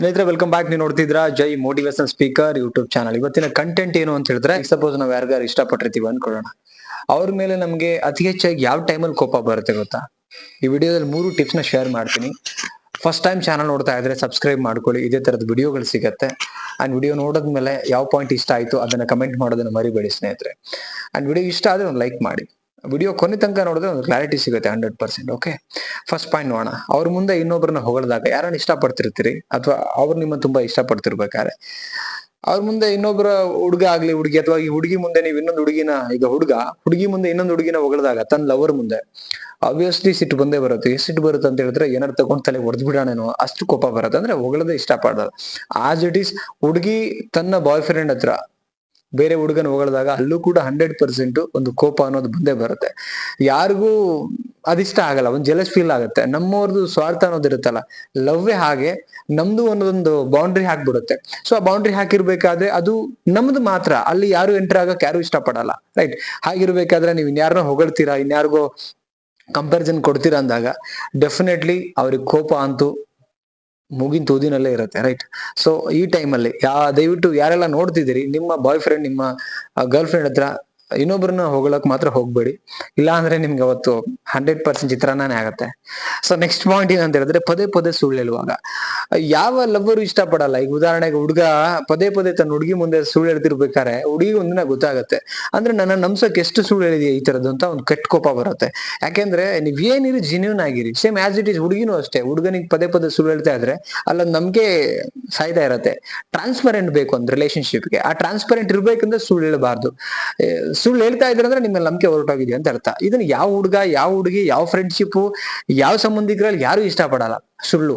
ಸ್ನೇಹಿತರೆ welcome back ನೀವು ನೋಡ್ತಿದ್ರ Jai motivation speaker YouTube channel ಇವತ್ತಿನ ಕಂಟೆಂಟ್ ಏನು ಅಂತ ಹೇಳಿದ್ರೆ ಸಪೋಸ್ ನಾವು ಯಾರಿಗಾರು ಇಷ್ಟಪಟ್ಟಿರ್ತೀವಿ ಅನ್ಕೊಳ್ಳೋಣ. ಅವ್ರ ಮೇಲೆ ನಮ್ಗೆ ಅತಿ ಹೆಚ್ಚಾಗಿ ಯಾವ ಟೈಮಲ್ಲಿ ಕೋಪ ಬರುತ್ತೆ ಗೊತ್ತಾ? ಈ ವಿಡಿಯೋದಲ್ಲಿ ಮೂರು ಟಿಪ್ಸ್ನ ಶೇರ್ ಮಾಡ್ತೀನಿ. ಫಸ್ಟ್ ಟೈಮ್ ಚಾನಲ್ ನೋಡ್ತಾ ಇದ್ರೆ ಸಬ್ಸ್ಕ್ರೈಬ್ ಮಾಡ್ಕೊಳ್ಳಿ. ಇದೇ ತರದ ವಿಡಿಯೋಗಳು ಸಿಗತ್ತೆ. ಅಂಡ್ ವಿಡಿಯೋ ನೋಡಿದ್ಮೇಲೆ ಯಾವ ಪಾಯಿಂಟ್ ಇಷ್ಟ ಆಯ್ತು, ಅದನ್ನ ಕಮೆಂಟ್ ಮಾಡೋದನ್ನ ಮರಿಬೇಡಿ ಸ್ನೇಹಿತರೆ. ಅಂಡ್ ವಿಡಿಯೋ ಇಷ್ಟ ಆದ್ರೆ ಒಂದು ಲೈಕ್ ಮಾಡಿ. ವಿಡಿಯೋ ಕೊನೆ ತನಕ ನೋಡಿದ್ರೆ ಒಂದು ಕ್ಲಾರಿಟಿ ಸಿಗುತ್ತೆ hundred percent okay first point ನೋಡೋಣ. ಅವ್ರ ಮುಂದೆ ಇನ್ನೊಬ್ಬರನ್ನ ಹೊಗಳಿದಾಗ ಯಾರನ್ನ ಇಷ್ಟಪಡ್ತಿರ್ತೀರಿ? ಅಥವಾ ಅವ್ರು ನಿಮ್ಮ ತುಂಬಾ ಇಷ್ಟಪಡ್ತಿರ್ಬೇಕಾದ್ರೆ? ಅವ್ರ ಮುಂದೆ ಇನ್ನೊಬ್ಬರ ಹುಡುಗ ಆಗ್ಲಿ, ಹುಡುಗಿ, ಅಥವಾ ಈ ಹುಡುಗಿ ಮುಂದೆ ನೀವು ಇನ್ನೊಂದು ಹುಡುಗಿನ, ಈಗ ಹುಡುಗ, ಹುಡುಗಿ ಮುಂದೆ ಇನ್ನೊಂದು ಹುಡುಗಿನ ಹೊಗಳಿದಾಗ ತನ್ನ ಲವರ್ ಮುಂದೆ ಆಬ್ವಿಯಸ್ಲಿ ಸಿಟ್ಟು ಬಂದೇ ಬರುತ್ತೆ. ಎಷ್ಟು ಸಿಟ್ಟು ಬರುತ್ತೆ ಅಂತ ಹೇಳಿದ್ರೆ ಏನಾರು ತಗೊಂಡು ತಲೆ ಹೊಡೆದ್ ಬಿಡೋಣೇನೋ ಅಷ್ಟು ಕೋಪ ಬರುತ್ತೆ. ಅಂದ್ರೆ ಹೊಗಳದೆ ಇಷ್ಟಪಡೋದು. ಆಸ್ ಇಟ್ ಈಸ್ ಹುಡುಗಿ ತನ್ನ ಬಾಯ್ ಫ್ರೆಂಡ್ ಹತ್ರ ಬೇರೆ ಹುಡುಗನ ಹೊಗಳಿದಾಗ ಅಲ್ಲೂ ಕೂಡ ಹಂಡ್ರೆಡ್ ಪರ್ಸೆಂಟ್ ಒಂದು ಕೋಪ ಅನ್ನೋದು ಬಂದೇ ಬರುತ್ತೆ. ಯಾರಿಗೂ ಅದಿಷ್ಟ ಆಗಲ್ಲ, ಒಂದು ಜೆಲಸ್ ಫೀಲ್ ಆಗುತ್ತೆ. ನಮ್ಮವ್ರದ್ದು ಸ್ವಾರ್ಥ ಅನ್ನೋದು ಇರುತ್ತಲ್ಲ ಲವ್ವೇ ಹಾಗೆ ನಮ್ದು ಒಂದೊಂದು ಬೌಂಡ್ರಿ ಹಾಕ್ಬಿಡುತ್ತೆ. ಸೊ ಆ ಬೌಂಡ್ರಿ ಹಾಕಿರ್ಬೇಕಾದ್ರೆ ಅದು ನಮ್ದು ಮಾತ್ರ, ಅಲ್ಲಿ ಯಾರು ಎಂಟರ್ ಆಗಕ್ಕೆ ಯಾರು ಇಷ್ಟಪಡಲ್ಲ ರೈಟ್ ಹಾಗಿರ್ಬೇಕಾದ್ರೆ ನೀವು ಇನ್ಯಾರನ್ನ ಹೊಗಳ್ತೀರಾ, ಇನ್ಯಾರಿಗೋ ಕಂಪ್ಯಾರಿಸನ್ ಕೊಡ್ತೀರಾ ಅಂದಾಗ ಡೆಫಿನೆಟ್ಲಿ ಅವ್ರಿಗೆ ಕೋಪ ಅಂತೂ ಮುಗಿನ ತೂದಿನಲ್ಲೇ ಇರುತ್ತೆ ರೈಟ್ ಸೊ ಈ ಟೈಮಲ್ಲಿ ಯಾ, ದಯವಿಟ್ಟು ಯಾರೆಲ್ಲ ನೋಡ್ತಿದ್ದೀರಿ, ನಿಮ್ಮ ಬಾಯ್ ಫ್ರೆಂಡ್ ನಿಮ್ಮ ಗರ್ಲ್ ಫ್ರೆಂಡ್ ಹತ್ರ ಇನ್ನೊಬ್ಬರನ್ನ ಹೊಗಳಕ್ ಮಾತ್ರ ಹೋಗ್ಬೇಡಿ. ಇಲ್ಲ ಅಂದ್ರೆ ನಿಮ್ಗೆ ಅವತ್ತು ಹಂಡ್ರೆಡ್ ಪರ್ಸೆಂಟ್ ಚಿತ್ರಾನೇ ಆಗತ್ತೆ. ಸೊ ನೆಕ್ಸ್ಟ್ ಪಾಯಿಂಟ್ ಏನಂತ ಹೇಳಿದ್ರೆ ಪದೇ ಪದೇ ಸುಳ್ಳು ಹೇಳುವಾಗ. ಯಾವ ಲವ್ವರು ಇಷ್ಟಪಡಲ್ಲ ಈಗ ಉದಾಹರಣೆಗೆ ಹುಡುಗ ಪದೇ ಪದೇ ತನ್ನ ಹುಡುಗಿ ಮುಂದೆ ಸುಳ್ಳು ಹೇಳ್ತಿರ್ಬೇಕಾರೆ ಹುಡುಗಿ ಒಂದಿನ ಗೊತ್ತಾಗತ್ತೆ. ಅಂದ್ರೆ ನನ್ನ ನಮ್ಸಕ್ ಎಷ್ಟು ಸುಳ್ಳು ಹೇಳಿದೆಯಾ ಈ ತರದ್ದು ಅಂತ ಒಂದು ಕೆಟ್ಟ ಕೋಪ ಬರುತ್ತೆ. ಯಾಕೆಂದ್ರೆ ನೀವ್ ಏನಿರಿ ಜಿನ್ಯೂನ್ ಆಗಿರಿ. ಸೇಮ್ ಆಸ್ ಇಟ್ ಈಸ್ ಹುಡುಗಿನೂ ಅಷ್ಟೇ. ಹುಡುಗನಿಗೆ ಪದೇ ಪದೇ ಸುಳ್ಳು ಹೇಳ್ತಾ ಇದ್ರೆ ಅಲ್ಲೊಂದು ನಮ್ಗೆ ಸಾಯ್ತಾ ಇರತ್ತೆ. ಟ್ರಾನ್ಸ್ಪರೆಂಟ್ ಬೇಕು ಒಂದು ರಿಲೇಶನ್ಶಿಪ್ಗೆ ಆ ಟ್ರಾನ್ಸ್ಪರೆಂಟ್ ಇರ್ಬೇಕಂದ್ರೆ ಸುಳ್ಳು ಹೇಳಬಾರ್ದು. ಸುಳ್ಳು ಹೇಳ್ತಾ ಇದ್ರೆ ಅಂದ್ರೆ ನಿಮ್ಮ ನಂಬಿಕೆ ಹೊರಟೋಗಿದೆ ಅಂತ ಅರ್ಥ. ಇದನ್ನ ಯಾವ ಹುಡುಗ, ಯಾವ ಹುಡುಗಿ, ಯಾವ ಫ್ರೆಂಡ್ಶಿಪ್ ಯಾವ ಸಂಬಂಧಿಕರಲ್ಲಿ ಯಾರು ಇಷ್ಟಪಡಲ್ಲ ಸುಳ್ಳು.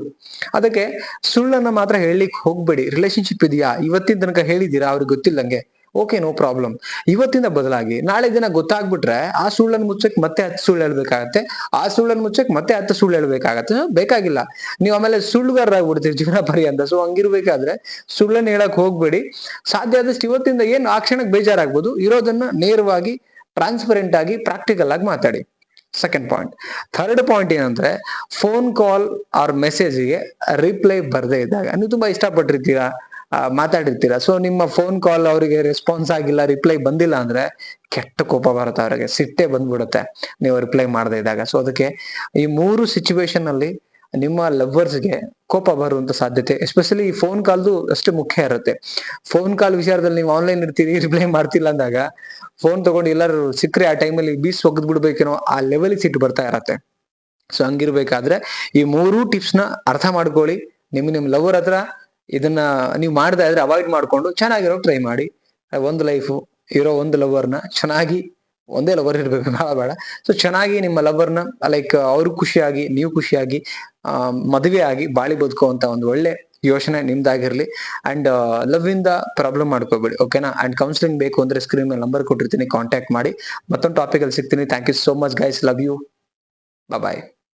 ಅದಕ್ಕೆ ಸುಳ್ಳನ್ನ ಮಾತ್ರ ಹೇಳಲಿಕ್ಕೆ ಹೋಗ್ಬೇಡಿ. ರಿಲೇಶನ್ಶಿಪ್ ಇದೆಯಾ? ಇವತ್ತಿನ ತನಕ ಹೇಳಿದೀರಾ ಅವ್ರಿಗೆ ಗೊತ್ತಿಲ್ಲಂಗೆ ಓಕೆ ನೋ ಪ್ರಾಬ್ಲಮ್ ಇವತ್ತಿಂದ ಬದಲಾಗಿ ನಾಳೆ ದಿನ ಗೊತ್ತಾಗ್ಬಿಟ್ರೆ ಆ ಸುಳ್ಳನ್ನು ಮುಚ್ಚಕ್ ಮತ್ತೆ ಹತ್ತು ಸುಳ್ಳು ಹೇಳ್ಬೇಕಾಗತ್ತೆ. ಆ ಸುಳ್ಳನ್ನು ಮುಚ್ಚಕ್ ಮತ್ತೆ ಹತ್ತು ಸುಳ್ಳು ಹೇಳ್ಬೇಕಾಗತ್ತೆ. ಬೇಕಾಗಿಲ್ಲ. ನೀವು ಆಮೇಲೆ ಸುಳ್ಳುಗಾರರಾಗ್ಬಿಡ್ತೀರಿ ಜೀವನ ಅಂತ ಸೊ ಹಂಗಿರ್ಬೇಕಾದ್ರೆ ಸುಳ್ಳನ್ನು ಹೇಳಕ್ ಹೋಗ್ಬೇಡಿ. ಸಾಧ್ಯ ಆದಷ್ಟು ಇವತ್ತಿಂದ ಏನು ಆ ಕ್ಷಣಕ್ಕೆ ಬೇಜಾರಾಗ್ಬೋದು. ಇರೋದನ್ನ ನೇರವಾಗಿ ಟ್ರಾನ್ಸ್ಪರೆಂಟ್ ಆಗಿ ಪ್ರಾಕ್ಟಿಕಲ್ ಆಗಿ ಮಾತಾಡಿ. ಸೆಕೆಂಡ್ ಪಾಯಿಂಟ್ ಥರ್ಡ್ ಪಾಯಿಂಟ್ ಏನಂದ್ರೆ ಫೋನ್ ಕಾಲ್ ಆರ್ ಮೆಸೇಜ್ಗೆ ರಿಪ್ಲೈ ಬರದೇ ಇದ್ದಾಗ. ನೀವು ತುಂಬಾ ಇಷ್ಟಪಟ್ಟಿರ್ತೀರಾ? ಮಾತಾಡಿರ್ತೀರಾ? ಸೊ ನಿಮ್ಮ ಫೋನ್ ಕಾಲ್ ಅವರಿಗೆ ರೆಸ್ಪಾನ್ಸ್ ಆಗಿಲ್ಲ ರಿಪ್ಲೈ ಬಂದಿಲ್ಲ ಅಂದ್ರೆ ಕೆಟ್ಟ ಕೋಪ ಬರುತ್ತೆ ಅವರಿಗೆ, ಸಿಟ್ಟೆ ಬಂದ್ಬಿಡುತ್ತೆ ನೀವು ರಿಪ್ಲೈ ಮಾಡದೇ ಇದ್ದಾಗ. ಸೊ ಅದಕ್ಕೆ ಈ ಮೂರು ಸಿಚುವೇಶನ್ ಅಲ್ಲಿ ನಿಮ್ಮ ಲವ್ವರ್ಸ್ಗೆ ಕೋಪ ಬರುವಂತ ಸಾಧ್ಯತೆ ಎಸ್ಪೆಷಲಿ ಈ ಫೋನ್ ಕಾಲ್ದು ಅಷ್ಟು ಮುಖ್ಯ ಇರುತ್ತೆ. ಫೋನ್ ಕಾಲ್ ವಿಚಾರದಲ್ಲಿ ನೀವು ಆನ್ಲೈನ್ ಇರ್ತೀರಿ ರಿಪ್ಲೈ ಮಾಡ್ತಿಲ್ಲ ಅಂದಾಗ ಫೋನ್ ತಗೊಂಡು ಎಲ್ಲರೂ ಸಿಕ್ಕರೆ ಆ ಟೈಮಲ್ಲಿ ಬೀಸ್ ಒಗ್ದು ಬಿಡ್ಬೇಕೇನೋ ಆ ಲೆವೆಲ್ ಸಿಟ್ಟು ಬರ್ತಾ ಇರತ್ತೆ. ಸೊ ಹಂಗಿರ್ಬೇಕಾದ್ರೆ ಈ ಮೂರು ಟಿಪ್ಸ್ನ ಅರ್ಥ ಮಾಡ್ಕೊಳ್ಳಿ ನಿಮ್ ನಿಮ್ ಲವರ್ ಹತ್ರ ಇದನ್ನ ನೀವು ಮಾಡ್ತಾ ಆದ್ರೆ ಅವಾಯ್ಡ್ ಮಾಡ್ಕೊಂಡು ಚೆನ್ನಾಗಿರೋ ಟ್ರೈ ಮಾಡಿ. ಒಂದು ಲೈಫು ಇರೋ ಒಂದು ಲವರ್ನ ಚೆನ್ನಾಗಿ ಒಂದೇ ಲವರ್ ಇರ್ಬೇಕು ಬಹಳ ಬೇಡ. ಸೊ ಚೆನ್ನಾಗಿ ನಿಮ್ಮ ಲವರ್ನ ಲೈಕ್ ಅವ್ರು ಖುಷಿಯಾಗಿ, ನೀವು ಖುಷಿಯಾಗಿ ಮದುವೆ ಆಗಿ ಬಾಳಿ ಬದುಕುವಂತ ಒಂದು ಒಳ್ಳೆ ಯೋಚನೆ ನಿಮ್ದಾಗಿರ್ಲಿ. ಅಂಡ್ ಲವ್ ಇಂದ ಪ್ರಾಬ್ಲಮ್ ಮಾಡ್ಕೋಬೇಡಿ ಓಕೆನಾ ಅಂಡ್ ಕೌನ್ಸಿಲಿಂಗ್ ಬೇಕು ಅಂದ್ರೆ ಸ್ಕ್ರೀನ್ ಮೇಲೆ ನಂಬರ್ ಕೊಟ್ಟಿರ್ತೀನಿ ಕಾಂಟ್ಯಾಕ್ಟ್ ಮಾಡಿ. ಮತ್ತೊಂದು ಟಾಪಿಕ್ ಅಲ್ಲಿ ಸಿಗ್ತೀನಿ. Thank you so much guys love you bye